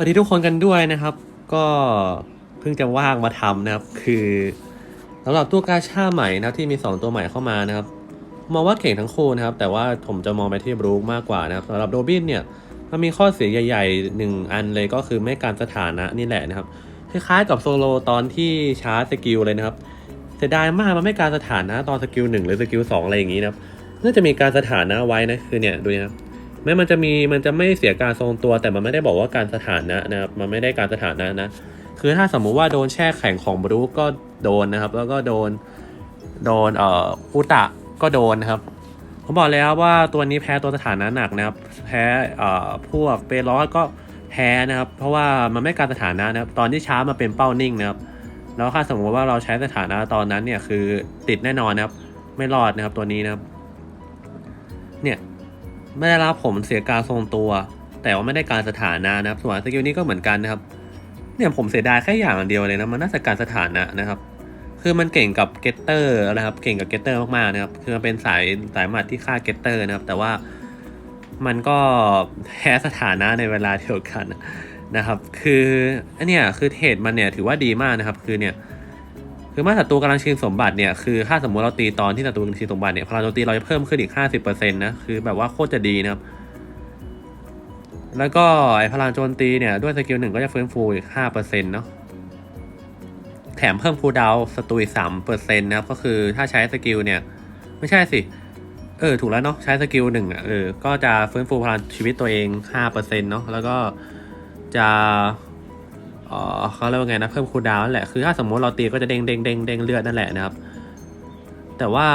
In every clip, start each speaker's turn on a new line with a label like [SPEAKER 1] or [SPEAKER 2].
[SPEAKER 1] สวัสดีทุกคนกันด้วยนะครับ ก็เพิ่งจะว่างมาทำนะครับ คือสำหรับตัวกาชาใหม่นะครับที่มี 2 ตัวใหม่เข้ามานะครับมองว่าเก่งทั้งคู่นะครับ แต่ว่าผมจะมองไปที่บรูคมากกว่านะครับสำหรับโรบินเนี่ยมันมีข้อเสียใหญ่ๆหนึ่งอันเลยก็คือไม่การสถานะนี่แหละนะครับคล้ายๆกับโซโลตอนที่ชาร์จสกิลเลยนะครับเสียดายมากมันไม่การสถานะตอนสกิลหนึ่งหรือสกิลสองอะไรอย่างนี้นะครับน่าจะมีการสถานะไว้นะคือเนี่ยดูนะครับ ม้มันจะมีมันจะไม่เสียการทรงตัว แต่มันไม่ได้บอกว่าการสถานะนะครับมันไม่ได้การสถานะนะ คือถ้าสมมุติว่าโดนแช่แข็งของบรูก็โดนนะครับ แล้วก็โดนโดนเอ่ออุตะก็โดนนะครับผมบอกแล้วว่าตัวนี้แพ้ตัวสถานะหนักนะครับ แพ้เอ่อพวกเปรอสก็แพ้นะครับ เพราะว่ามันไม่การสถานะนะครับ ตอนที่ช้ามาเป็นเป้านิ่งนะครับ แล้วถ้าสมมติว่าเราใช้สถานะตอนนั้นเนี่ยคือติดแน่นอนนะครับ ไม่รอดนะครับตัวนี้นะครับ ไม่ได้รับผมเสียการทรงตัว แต่ว่าไม่ได้การสถานะนะครับส่วนสกิลนี้ก็เหมือนกันนะครับ เนี่ยผมเสียดายแค่อย่างเดียวเลยนะมันน่าจะการสถานะนะครับคือมันเก่งกับเกตเตอร์นะครับ เก่งกับเกตเตอร์มากๆนะครับ คือมันเป็นสายสายหมัดที่ฆ่าเกตเตอร์นะครับ แต่ว่ามันก็แพ้สถานะในเวลาเดียวกันนะครับ คืออันเนี้ยคือเทรดมันเนี่ยถือว่าดีมากนะครับ คือเนี่ย คือเมื่อศัตรูกำลังชิงสมบัติเนี่ยคือถ้าสมมติเราตีตอนที่ศัตรูกำลังชิงสมบัติเนี่ยพลังโจมตีเราจะเพิ่มขึ้นอีก 50%นะคือแบบว่าโคตรจะดีนะครับแล้วก็ไอพลังโจมตีเนี่ยด้วยสกิลหนึ่งก็จะฟื้นฟูอีก5%เนาะแถมเพิ่มคูลดาวน์ศัตรูอีก3%นะครับก็คือถ้าใช้สกิลเนี่ย ไม่ใช่สิ เออ ถูกแล้วเนาะใช้สกิลหนึ่งอะเออก็จะฟื้นฟูพลังชีวิตตัวเอง5%เนาะแล้วก็จะ เขาเรียกว่าไงนะเพิ่มคูลดาวน์นั่นแหละคือถ้าสมมติเราตีก็จะเด้งเด้งเด้งเด้งเลือดนั่นแหละนะครับ แต่ว่า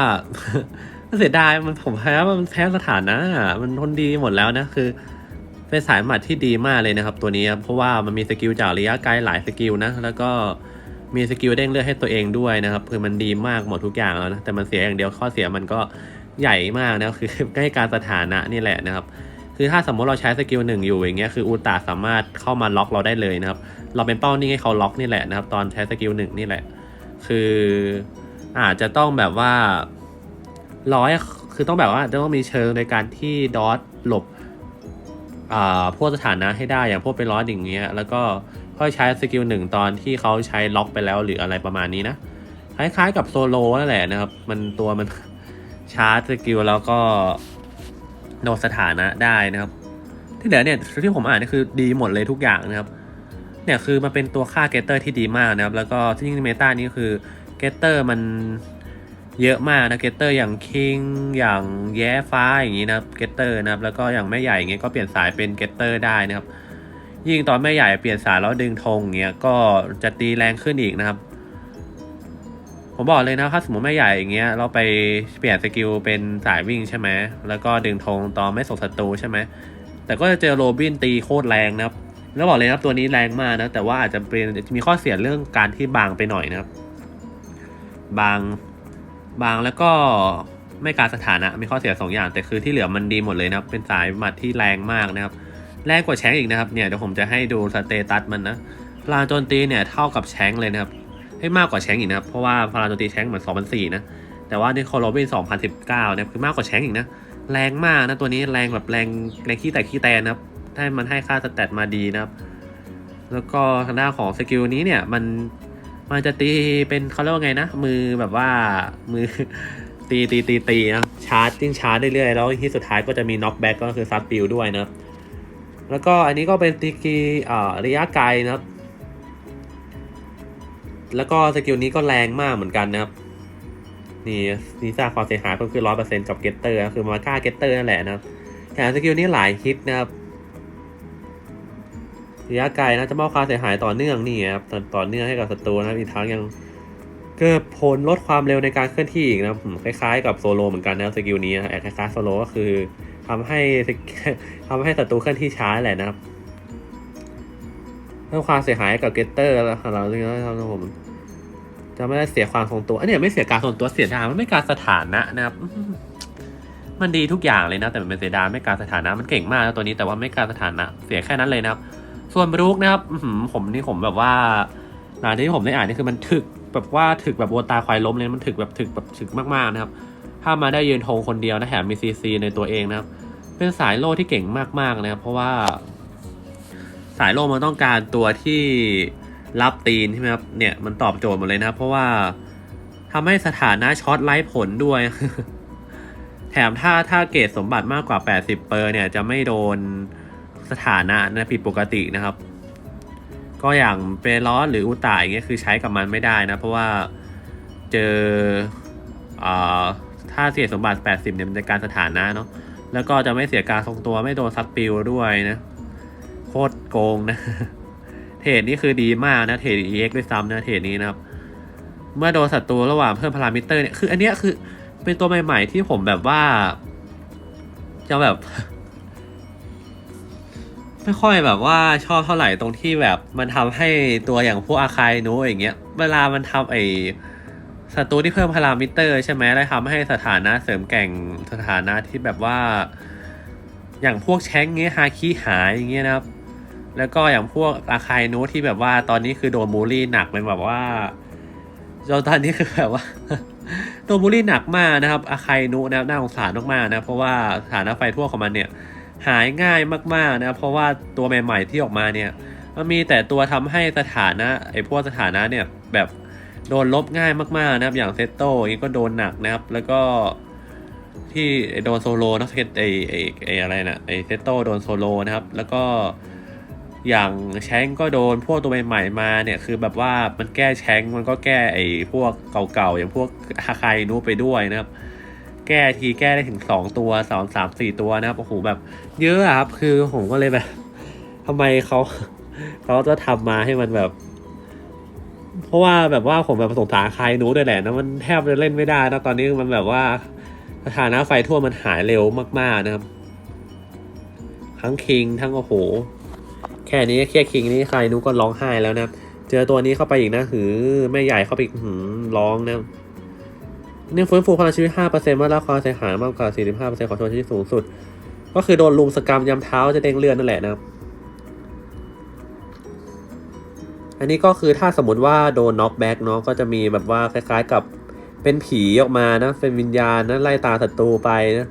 [SPEAKER 1] เสียดายมันผมแพ้มันแพ้สถานะอะมันทนดีหมดแล้วนะคือเป็นสายหมัดที่ดีมากเลยนะครับ ตัวนี้เพราะว่ามันมีสกิลจากระยะไกลหลายสกิลนะแล้วก็มีสกิลเด้งเลือดให้ตัวเองด้วยนะครับคือมันดีมากหมดทุกอย่างแล้วนะแต่มันเสียอย่างเดียวข้อเสียมันก็ใหญ่มากนะคือใกล้การสถานะนี่แหละนะครับ คือถ้าสมมติเราใช้สกิลหนึ่งอยู่อย่างเงี้ยคืออูตาสามารถเข้ามาล็อกเราได้เลยนะครับ เราเป็นเป้านิ่งให้เขาล็อกนี่แหละนะครับ ตอนใช้สกิลหนึ่งนี่แหละ คืออาจจะต้องแบบว่าร้อยคือต้องแบบว่าจะต้องมีเชิงในการที่ดอทหลบพวกสถานะให้ได้อย่างพวกเป็นร้อยอย่างเงี้ยแล้วก็ค่อยใช้สกิลหนึ่งตอนที่เขาใช้ล็อกไปแล้วหรืออะไรประมาณนี้นะคล้ายๆกับโซโลนั่นแหละนะครับ มันตัวมันชาร์จสกิลแล้วก็ โนสถานะได้นะครับ ที่เหลือเนี่ยที่ผมอ่านนี่คือดีหมดเลยทุกอย่างนะครับ เนี่ยคือมันเป็นตัวค่าเกตเตอร์ที่ดีมากนะครับ แล้วก็ที่ยิ่งเมตานี้คือเกตเตอร์มันเยอะมากนะเกตเตอร์อย่างคิงอย่างแย้ฟ้าอย่างนี้นะครับเกตเตอร์นะครับ แล้วก็อย่างแม่ใหญ่อย่างเงี้ยก็เปลี่ยนสายเป็นเกตเตอร์ได้นะครับ ยิ่งตอนแม่ใหญ่เปลี่ยนสายแล้วดึงธงอย่างเงี้ยก็จะตีแรงขึ้นอีกนะครับ ผมบอกเลยนะถ้าสมมติแม่ใหญ่อย่างเงี้ยเราไปเปลี่ยนสกิลเป็นสายวิ่งใช่ไหมแล้วก็ดึงธงตอนไม่ส่งศัตรูใช่ไหมแต่ก็จะเจอโรบินตีโคตรแรงนะครับแล้วบอกเลยนะครับตัวนี้แรงมากนะแต่ว่าอาจจะเป็นมีข้อเสียเรื่องการที่บางไปหน่อยนะครับ บางบางแล้วก็ไม่การสถานะมีข้อเสียสองอย่าง แต่คือที่เหลือมันดีหมดเลยนะครับ เป็นสายหมัดที่แรงมากนะครับแรงกว่าแชงอีกนะครับเนี่ยเดี๋ยวผมจะให้ดูสเตตัสมันนะพลังโจมตีเนี่ยเท่ากับแชงเลยนะครับ ให้มากกว่าแชงอีกนะครับ เพราะว่าพลังโจตีแชงเหมือน2004นะ แต่ว่านี่โคโรบิน2019เนะครับคือมากกว่าแชงอีกนะ แรงมากนะตัวนี้แรงแบบแรงแรงขี้แต่ขี้แตนนะครับถ้ามันให้ค่าสแตทมาดีนะครับ แล้วก็ทางด้านของสกิลนี้เนี่ยมันมันจะตีเป็นเขาเรียกว่าไงนะ มือแบบว่ามือตีตีตีตีนะชาร์จยิ่งชาร์จเรื่อยๆแล้วที่สุดท้ายก็จะมีน็อกแบ็กก็คือซัดปิวด้วยนะครับแล้วก็อันนี้ก็เป็นตีกีอ่าระยะไกลนะครับ แล้วก็สกิลนี้ก็แรงมากเหมือนกันนะครับ นี่นี่สร้างความเสียหายก็คือร้อยเปอร์เซ็นต์กับเกตเตอร์คือมาฆ่าเกตเตอร์นั่นแหละนะครับแต่สกิลนี้หลายฮิตนะครับระยะไกลนะจะมอบความเสียหายต่อเนื่องนี่ครับต่อต่อเนื่องให้กับศัตรูนะครับอีกทั้งยังเกิดผลลดความเร็วในการเคลื่อนที่อีกนะคล้ายๆ กับโซโลเหมือนกันนะสกิลนี้แอบคล้ายๆโซโลก็คือทำให้ทำให้ศัตรูเคลื่อนที่ช้าแหละนะครับ พิ่มความเสียหายกับเกตเตอร์แล้วเราเรื่องครับผมจะไม่ได้เสียความทรงตัวอันนี้ไม่เสียการทรงตัวเสียดายมันไม่การสถานะนะครับมันดีทุกอย่างเลยนะ แต่มันเป็นเสียดายไม่การสถานะมันเก่งมากนะตัวนี้แต่ว่าไม่การสถานะ เสียแค่นั้นเลยนะครับ ส่วนบรูคนะครับผมนี่ผมแบบว่าหลังที่ผมได้อ่านนี่คือมันถึกแบบว่าถึกแบบวัวตาควายล้มเลยมันถึกแบบถึกแบบถึกมากๆนะครับ ถ้ามาได้ยืนธงคนเดียวนะแถมมีซีซีในตัวเองนะครับ เป็นสายโลที่เก่งมากๆนะครับ เพราะว่า สายโลมันต้องการตัวที่รับตีนใช่ไหมครับเนี่ยมันตอบโจทย์หมดเลยนะครับ เพราะว่าทำให้สถานะช็อตไล่ผลด้วย แถมถ้าถ้าเกรดสมบัติมากกว่า 80 เปอร์เนี่ยจะไม่โดนสถานะนะผิดปกตินะครับ ก็อย่างเปรอสหรืออุตาอย่างเงี้ยคือใช้กับมันไม่ได้นะ เพราะว่าเจออถ้าเสียสมบัติ 80เนี่ยมันจะการสถานะเนาะแล้วก็จะไม่เสียการทรงตัวไม่โดนซัดปิวด้วยนะ คตรโกงนะ เทรดนี่คือดีมากนะ เทรด EX ด้วยซ้ำนะ เทรดนี้นะครับ เมื่อโดนศัตรูระหว่างเพิ่มพารามิเตอร์เนี่ย คืออันเนี้ยคือเป็นตัวใหม่ ๆ ที่ผมแบบว่า จะแบบ ไม่ค่อยแบบว่าชอบเท่าไหร่ตรงที่แบบมันทำให้ตัวอย่างพวกอาคายโนอย่างเงี้ย เวลามันทำไอศัตรูที่เพิ่มพารามิเตอร์ใช่ไหมแล้วทำให้สถานะเสริมแก่งสถานะที่แบบว่า อย่างพวกแช้งเงี้ยฮาคิหายอย่างเงี้ยนะครับ แล้วก็อย่างพวกอาคายโนที่แบบว่าตอนนี้คือโดนบูลลี่หนักเป็นแบบว่าจนตอนนี้คือแบบว่าโดนบูลลี่หนักมากนะครับ อาคายนะนะครับน่าสงสารมากๆนะ เพราะว่าสถานะไฟทั่วของมันเนี่ย หายง่ายมากๆนะ เพราะว่าตัวใหม่ ๆที่ออกมาเนี่ย มันมีแต่ตัวทำให้สถานะไอ้พวกสถานะเนี่ยแบบโดนลบง่ายมากๆนะครับ อย่างเซตโต้อย่างนี้ก็โดนหนักนะครับ แล้วก็ที่โดนโซโลนะเซตไอ้ไอ้ไออะไรนะไอ้เซตโต้โดนโซโลนะครับ แล้วก็ อย่างแชงก็โดนพวกตัวใหม่ๆมาเนี่ยคือแบบว่ามันแก้แชงมันก็แก้ไอ้พวกเก่าๆอย่างพวกฮาคายนูไปด้วยนะครับ แก้ทีแก้ได้ถึงสองตัวสองสามสี่ตัวนะครับโอ้โหแบบ เยอะครับ คือผมก็เลยแบบทำไมเขาเขาจะทำมาให้มันแบบ เพราะว่าแบบว่าผมแบบสงสารใครหนูด้วยแหละนะมันแทบจะเล่นไม่ได้นะตอนนี้มันแบบว่าสถานะไฟทั่วมันหายเร็วมากๆนะครับ ทั้งคิงทั้งโอ้โห แค่นี้แค่คิงนี่ใครนุก็ร้องไห้แล้วนะเจอตัวนี้เข้าไปอีกนะหือแม่ใหญ่เข้าไปอีกหือร้องนะเนี่ยฟื้นฟูพลังชีวิต5%เมื่อรับความเสียหายมากกว่า45%ของชนชีวิตสูงสุด ก็คือโดนลุมสกรรมยำเท้าจะเด้งเลือดนั่นแหละนะอันนี้ก็คือถ้าสมมติว่าโดนน็อกแบ็กเนาะก็จะมีแบบว่าคล้าย ๆกับเป็นผีออกมานะ เป็นวิญญาณนะไล่ตาศัตรูไปนะ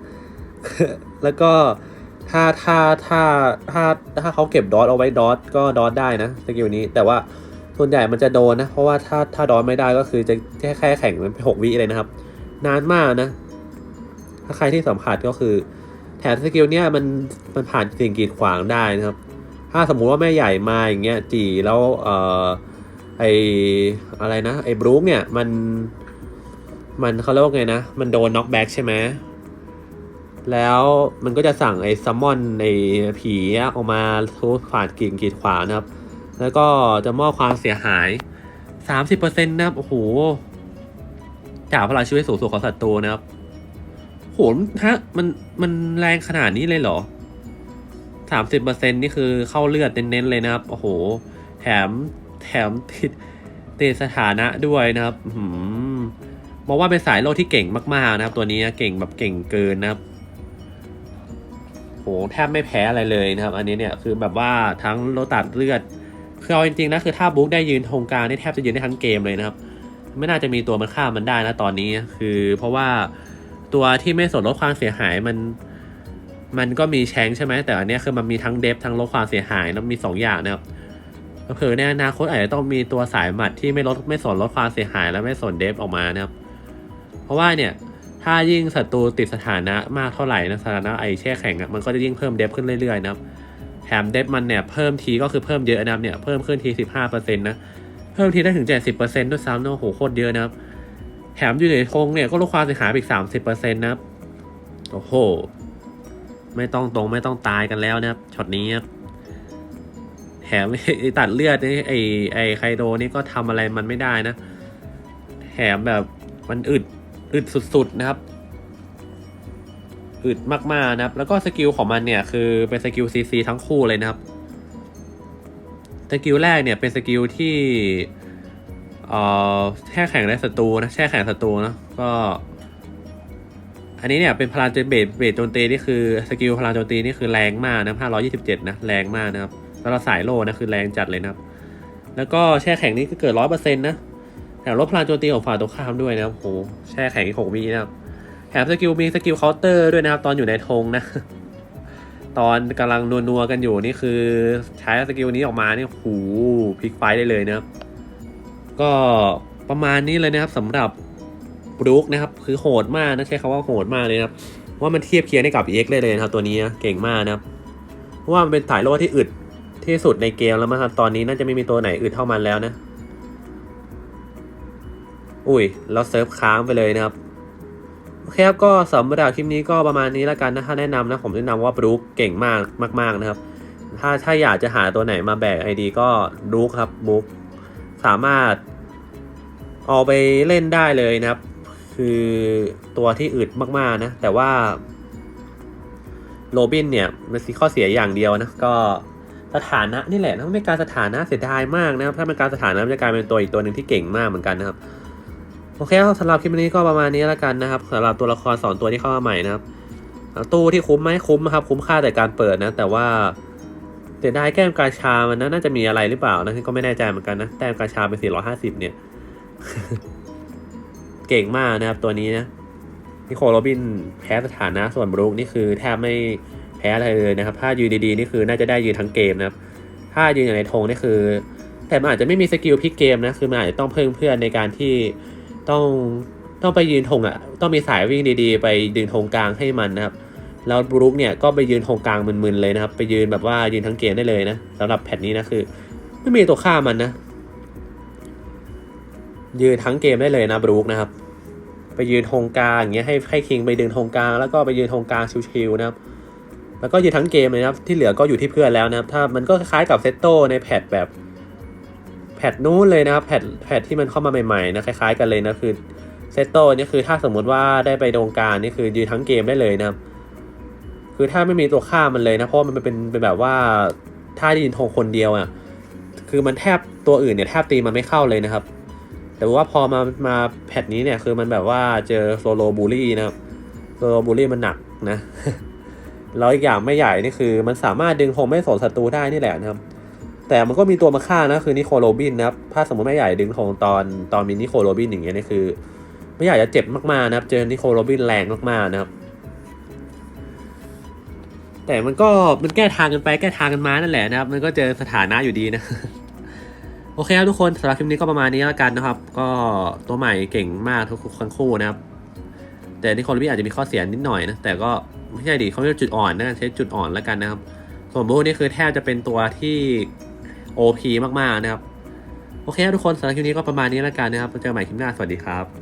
[SPEAKER 1] แล้วก็ ถ้าถ้าถ้าถ้าถ้าเขาเก็บดอทเอาไว้ดอทก็ดอทได้นะสกิลนี้ แต่ว่าส่วนใหญ่มันจะโดนนะ เพราะว่าถ้าถ้าดอทไม่ได้ก็คือจะแค่แค่แข่งมันไปหกวิเลยนะครับ นานมากนะ ถ้าใครที่สัมผัสก็คือแถมสกิลเนี้ยมันมันผ่านสิ่งกีดขวางได้นะครับ ถ้าสมมุติว่าแม่ใหญ่มาอย่างเงี้ยจีแล้วเอ่อไออะไรนะไอบรู๊คเนี่ยมันมันเขาเรียกว่าไงนะ มันโดนน็อกแบ็กใช่ไหม แล้วมันก็จะสั่งไอ้ซัมมอนไอ้ผีออกมาทุบผ่านกิ่งกีดขวางนะครับ แล้วก็จะมอบความเสียหาย 30%นะครับ โอ้โห จากพลังชีวิตสูงสุดของศัตรูนะครับโหฮะมันมันแรงขนาดนี้เลยเหรอสามสิบเปอร์เซ็นนี่คือเข้าเลือดเน้นๆเลยนะครับ โอ้โห แถมแถมติดติดสถานะด้วยนะครับหืมบอกว่าเป็นสายโลดที่เก่งมากๆนะครับ ตัวนี้เก่งแบบเก่งเกินนะครับ โหแทบไม่แพ้อะไรเลยนะครับ อันนี้เนี่ยคือแบบว่าทั้งโลตัดเลือดคือเอาจริงๆนะคือถ้าบุ๊กได้ยืนธงกลางนี่แทบจะยืนได้ทั้งเกมเลยนะครับ ไม่น่าจะมีตัวมันฆ่ามันได้นะตอนนี้คือเพราะว่าตัวที่ไม่สนลดความเสียหายมัน มันก็มีแชงใช่ไหมแต่อันนี้คือมันมีทั้งเดฟทั้งลดความเสียหายแล้วมีสองอย่างนะครับเผื่อในอนาคตอาจจะต้องมีตัวสายหมัดที่ไม่ลดไม่สนลดความเสียหายและไม่สนเดฟออกมานะครับ เพราะว่าเนี่ย ถ้ายิ่งศัตรูติดสถานะมากเท่าไหร่นะสถานะไอแช่แข็งอะมันก็จะยิ่งเพิ่มเดฟขึ้นเรื่อยๆนะแถมเดฟมันเนี่ยเพิ่มทีก็คือเพิ่มเยอะนะเนี่ยเพิ่มขึ้นทีสิบห้าเปอร์เซ็นต์นะเพิ่มทีได้ถึงเจ็ดสิบเปอร์เซ็นต์ด้วยซ้ำนะโอ้โหโคตรเยอะนะครับแถมอยู่ในธงเนี่ยก็ลดความเสียหายอีกสามสิบเปอร์เซ็นต์นะโอ้โห ไม่ต้องตรงไม่ต้องตายกันแล้วนะครับช็อตนี้ครับแถมไอ้ตัดเลือดนี่ไอ้ไอ้ไคโดนี่ก็ทำอะไรมันไม่ได้นะแถมแบบมันอึด อึดสุดๆนะครับอึดมากๆนะครับ แล้วก็สกิลของมันเนี่ยคือเป็นสกิลซีซีทั้งคู่เลยนะครับสกิลแรกเนี่ยเป็นสกิลที่เอ่อแช่แข็งในศัตรูนะแช่แข็งศัตรูนะก็ อันนี้เนี่ยเป็นพลังโจมเบสเบสโจมตีนี่คือสกิลพลังโจมตีนี่คือแรงมากนะ527นะแรงมากนะครับแล้วเราสายโลนะคือแรงจัดเลยนะครับ แล้วก็แช่แข็งนี่ก็เกิดร้อยเปอร์เซ็นต์นะ แถมลดพลังโจมตีของฝ่ายตรงข้ามด้วยนะครับโหแช่แข็งอีกหกวินะครับแถมสกิลมีสกิลเคาน์เตอร์ด้วยนะครับ ตอนอยู่ในธงนะ ตอนกำลังนัวๆกันอยู่นี่คือใช้สกิลนี้ออกมานี่หูพลิกไฟได้เลยนะครับ ก็ประมาณนี้เลยนะครับสำหรับบรูคนะครับ คือโหดมากนะใช้คำว่าโหดมากเลยนะครับว่ามันเทียบเคียงได้กับ EX ได้เลยนะครับ ตัวนี้เก่งมากนะครับว่ามันเป็นสายโล่ที่อึดที่สุดในเกมแล้วมั้งครับตอนนี้น่าจะไม่มีตัวไหนอึดเท่ามันแล้วนะ อุ้ยแล้วเซิร์ฟค้างไปเลยนะครับโอเคครับก็สำหรับคลิปนี้ก็ประมาณนี้แล้วกันนะถ้าแนะนำนะผมแนะนำว่าบรูคเก่งมากมาก ๆนะครับ ถ้าถ้าอยากจะหาตัวไหนมาแบกไอดีก็บรูคครับบรูคสามารถเอาไปเล่นได้เลยนะครับ คือตัวที่อึดมากๆนะ แต่ว่าโรบินเนี่ยมันมีข้อเสียอย่างเดียวนะก็สถานะนี่แหละถ้าไม่การสถานะเสียดายมากนะครับถ้าเป็นการสถานะมันจะกลายเป็นตัวอีกตัวหนึ่งที่เก่งมากเหมือนกันนะครับ อเคครับสำหรับคลิปนี้ก็ประมาณนี้แล้วกันนะครับสำหรับตัวละครสองตัวที่เข้ามาใหม่นะครับตู้ที่คุ้มไหมคุ้มนะครับคุ้มค่าแต่การเปิดนะ แต่ว่าเสียดายแก้มกาชามันนะน่าจะมีอะไรหรือเปล่านะก็ไม่แน่ใจเหมือนกันนะแต้มกาชาเป็น450 เนี่ย เก่งมากนะครับตัวนี้นะนิโคลโรบินแพ้สถานะส่วนบรูคนี่คือแทบไม่แพ้อะไรเลยนะครับ ถ้ายืนดีๆนี่คือน่าจะได้ยืนทั้งเกมนะครับ ถ้ายืนอย่างในธงนี่คือ แต่มันอาจจะไม่มีสกิลพลิกเกมนะคือมันอาจจะต้องเพิ่มเพื่อนในการที่ ต้องต้องไปยืนธงอะ ต้องมีสายวิ่งดีๆ ไปยืนธงกลางให้มันนะครับ แล้วบรูคเนี่ยก็ไปยืนธงกลางมึนๆเลยนะครับ ไปยืนแบบว่ายืนทั้งเกมได้เลยนะสำหรับแพทนี้นะคือ ไม่มีตัวฆ่ามันนะ ยืนทั้งเกมได้เลยนะบรูคนะครับ ไปยืนธงกลางอย่างเงี้ยให้ให้คิงไปดึงธงกลาง แล้วก็ไปยืนธงกลางชิวๆนะครับ แล้วก็ยืนทั้งเกมเลยนะครับ ที่เหลือก็อยู่ที่เพื่อนแล้วนะครับ ถ้ามันก็คล้ายๆกับเซตโตในแพทแบบ พทนู้นเลยนะครับแพทแพทที่มันเข้ามาใหม่ๆนะคล้ายๆกันเลยนะคือเซตโตนี่คือถ้าสมมุติว่าได้ไปตรงกางนี่คือยืนทั้งเกมได้เลยนะครับ คือถ้าไม่มีตัวฆ่ามันเลยนะเพราะมันเป็นเป็นแบบว่าถ้ายืนธงคนเดียวอะคือมันแทบตัวอื่นเนี่ยแทบตีมันไม่เข้าเลยนะครับ แต่ว่าพอมามาแพทนี้เนี่ยคือมันแบบว่าเจอโซโลบูลี่นะครับโซโลบูลี่มันหนักนะแล้วอีกอย่างไม่ใหญ่นี่คือ มันสามารถดึงธงไม่สนศัตรูได้นี่แหละนะครับ แต่มันก็มีตัวมาฆ่านะคือนิโคโรบินนะครับถ้าสมมติไม่ใหญ่ดึงธงตอนตอนมีนิโคโรบินอย่างเงี้ยนี่คือไม่ใหญ่จะเจ็บมากๆนะครับ เจอนิโคโรบินแรงมากๆนะครับ แต่มันก็มันแก้ทางกันไปแก้ทางกันมานั่นแหละนะครับ มันก็เจอสถานะอยู่ดีนะโอเคครับทุกคนสำหรับคลิปนี้ก็ประมาณนี้แล้วกันนะครับ ก็ตัวใหม่เก่งมากทุกทั้งคู่นะครับ แต่นิโคลโรบินอาจจะมีข้อเสียนิดหน่อยนะแต่ก็ไม่ใช่ดิเขาเรียกจุดอ่อนนะใช้จุดอ่อนแล้วกันนะครับ ส่วนบูนี่คือแทบจะเป็นตัวที่ OP มากๆนะครับ โอเคทุกคนสำหรับคลิปนี้ก็ประมาณนี้แล้วกันนะครับเจอกันใหม่คลิปหน้าสวัสดีครับ